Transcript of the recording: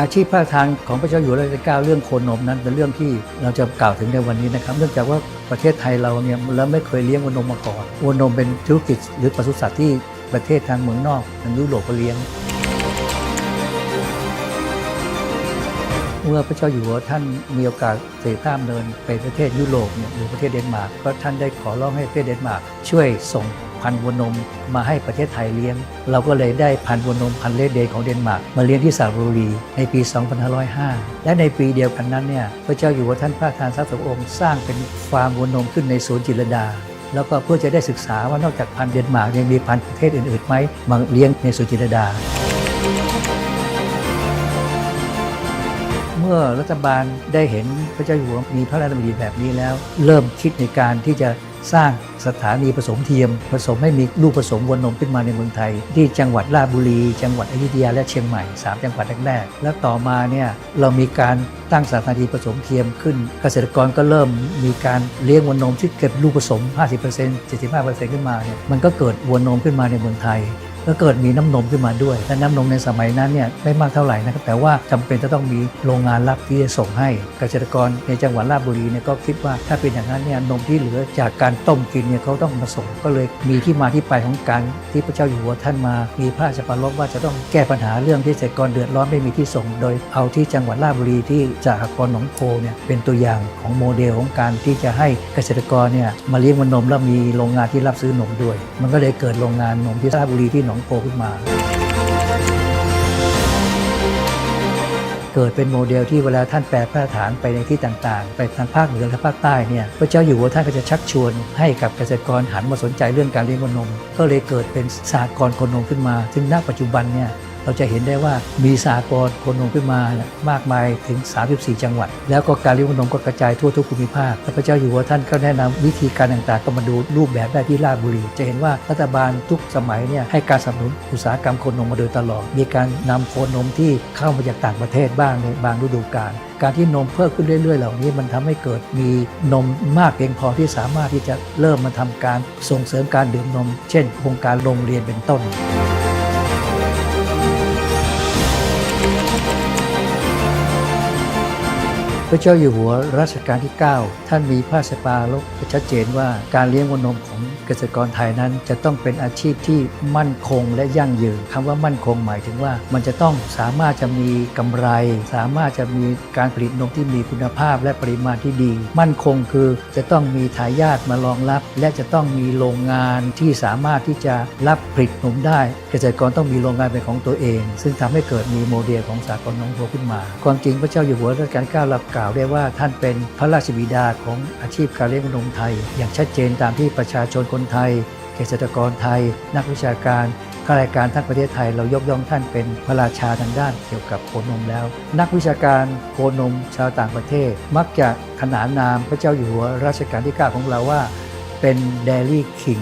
อาชีพพระราชทานของพระเจ้าอยู่หัวรัชกาลที่เก้าเรื่องโคนมนั้นเป็นเรื่องที่เราจะกล่าวถึงในวันนี้นะครับ เนื่องจากว่าประเทศไทยเราเนี่ยเราไม่เคยเลี้ยงวัวนมมาก่อนวัวนมเป็นธุรกิจหรือปศุสัตว์ที่ประเทศทางเมืองนอกทางยุโรปเลี้ยง เมื่อพระเจ้าอยู่หัวท่านมีโอกาสเสด็จข้ามเดินไปประเทศยุโรปเนี่ยหรือประเทศเดนมาร์กก็ท่านได้ขอร้องให้ประเทศเดนมาร์กช่วยส่ง พันธุ์วัวนมมาให้ประเทศไทยเลี้ยง เราก็เลยได้พันธุ์วัวนมพันธุ์เลดเดย์ของเดนมาร์กมาเลี้ยงที่สระบุรีในปี 2505 และในปีเดียวกันนั้นเนี่ยพระเจ้าอยู่หัวท่านพระทานทรัพย์สมองค์สร้างเป็นฟาร์มวัวนมขึ้นในสวนจิรดาแล้วก็เพื่อจะได้ศึกษาว่านอกจากพันธุ์เดนมาร์กยังมีพันธุ์ประเทศอื่นๆไหมมาเลี้ยงในสวนจิรดา เมื่อรัฐบาลได้เห็นพระเจ้าอยู่หัวมีพระราชดำริแบบนี้แล้ว เริ่มคิดในการที่จะ สร้างสถานีผสมเทียม ผสมให้มีลูกผสมวัวนมขึ้นมาในเมืองไทย ที่จังหวัดราชบุรี จังหวัดอยุธยาและเชียงใหม่ 3 จังหวัดแรกๆแล้วต่อมาเนี่ยเรามีการตั้งสถานีผสมเทียมขึ้น เกษตรกรก็เริ่มมีการเลี้ยงวัวนมที่เก็บลูกผสม 50% 75%ขึ้นมาเนี่ยมันก็เกิดวัวนมขึ้นมาในเมืองไทย ก็เกิดมีน้ำนมขึ้นมาด้วยและน้ำนมในสมัยนั้นเนี่ยไม่มากเท่าไหร่นะครับแต่ว่าจำเป็นจะต้องมีโรงงานรับที่จะส่งให้เกษตรกรในจังหวัดราชบุรีเนี่ยก็คิดว่าถ้าเป็นอย่างนั้นเนี่ยนมที่เหลือจากการต้มกินเนี่ยเขาต้องมาส่งก็เลยมีที่มาที่ไปของการที่พระเจ้าอยู่หัวท่านมามีพระราชปรารภว่าจะต้องแก้ปัญหาเรื่องที่เกษตรกรเดือดร้อนไม่มีที่ส่ง โดยเอาที่จังหวัดราชบุรีที่จากกรณ์หนองโพเนี่ยเป็นตัวอย่างของโมเดลของการที่จะให้เกษตรกรเนี่ยมาเลี้ยงนมแล้วมีโรงงานที่รับซื้อนมด้วย มันก็เลยเกิดโรงงานนมที่ราชบุรีที่หนองโพขึ้นมา เกิดเป็นโมเดลที่เวลาท่านแปลพระฐานไปในที่ต่างๆ ไปทางภาคเหนือและภาคใต้เนี่ยพระเจ้าอยู่หัวท่านก็จะชักชวนให้กับเกษตรกรหันมาสนใจเรื่องการเลี้ยงวัวนม ก็เลยเกิดเป็นสากรณ์โคนมขึ้นมา ซึ่งณปัจจุบันเนี่ย เราจะเห็นได้ว่ามีสากรโคนมขึ้นมามากมายถึง 34 จังหวัด แล้วก็การเลี้ยงนมก็กระจายทั่วทุกภูมิภาคและพระเจ้าอยู่หัวท่านก็แนะนำวิธีการต่างๆ ก็มาดูรูปแบบได้ที่ราชบุรี จะเห็นว่ารัฐบาลทุกสมัยเนี่ยให้การสนับสนุนอุตสาหกรรมโคนนมมาโดยตลอด มีการนำโคนมที่เข้ามาจากต่างประเทศบ้างในบางฤดูกาลการที่นมเพิ่มขึ้นเรื่อย ๆ เหล่านี้มันทำให้เกิดมีนมมากเพียงพอที่สามารถที่จะเริ่มมาทำการส่งเสริมการดื่มนม เช่น โครงการโรงเรียนเป็นต้น ระเจ้าอยู่หัวรัชกาลที่ 9 ท่านมีพระราชปรารภชัดเจนว่าการเลี้ยงวัวนมของเกษตรกรไทยนั้นจะต้องเป็นอาชีพที่มั่นคงและยั่งยืนคำว่ามั่นคงหมายถึงว่า มันจะต้องสามารถจะมีกำไร สามารถจะมีการผลิตนมที่มีคุณภาพและปริมาณที่ดี มั่นคงคือจะต้องมีทายาทมารองรับ และจะต้องมีโรงงานที่สามารถที่จะรับผลิตนมได้ เกษตรกรต้องมีโรงงานเป็นของตัวเอง ซึ่งทำให้เกิดมีโมเดลของสากลนมโพขึ้นมา ความจริงพระเจ้าอยู่หัวรัชกาลที่เก้ารับการล่าวได้ว่าท่านเป็นพระราชบิดาของอาชีพการเลี้ยงนมไทย อย่างชัดเจนตามที่ประชาชนคนไทย เกษตรกรไทย นักวิชาการข้าราชการทั้งประเทศไทยเรายกย่องท่านเป็นพระราชาทางด้านเกี่ยวกับโคนมแล้ว นักวิชาการโคนมชาวต่างประเทศ มักจะขนานนามพระเจ้าอยู่หัวรัชกาลที่ 9 ของเราว่า เป็นเดลี่คิง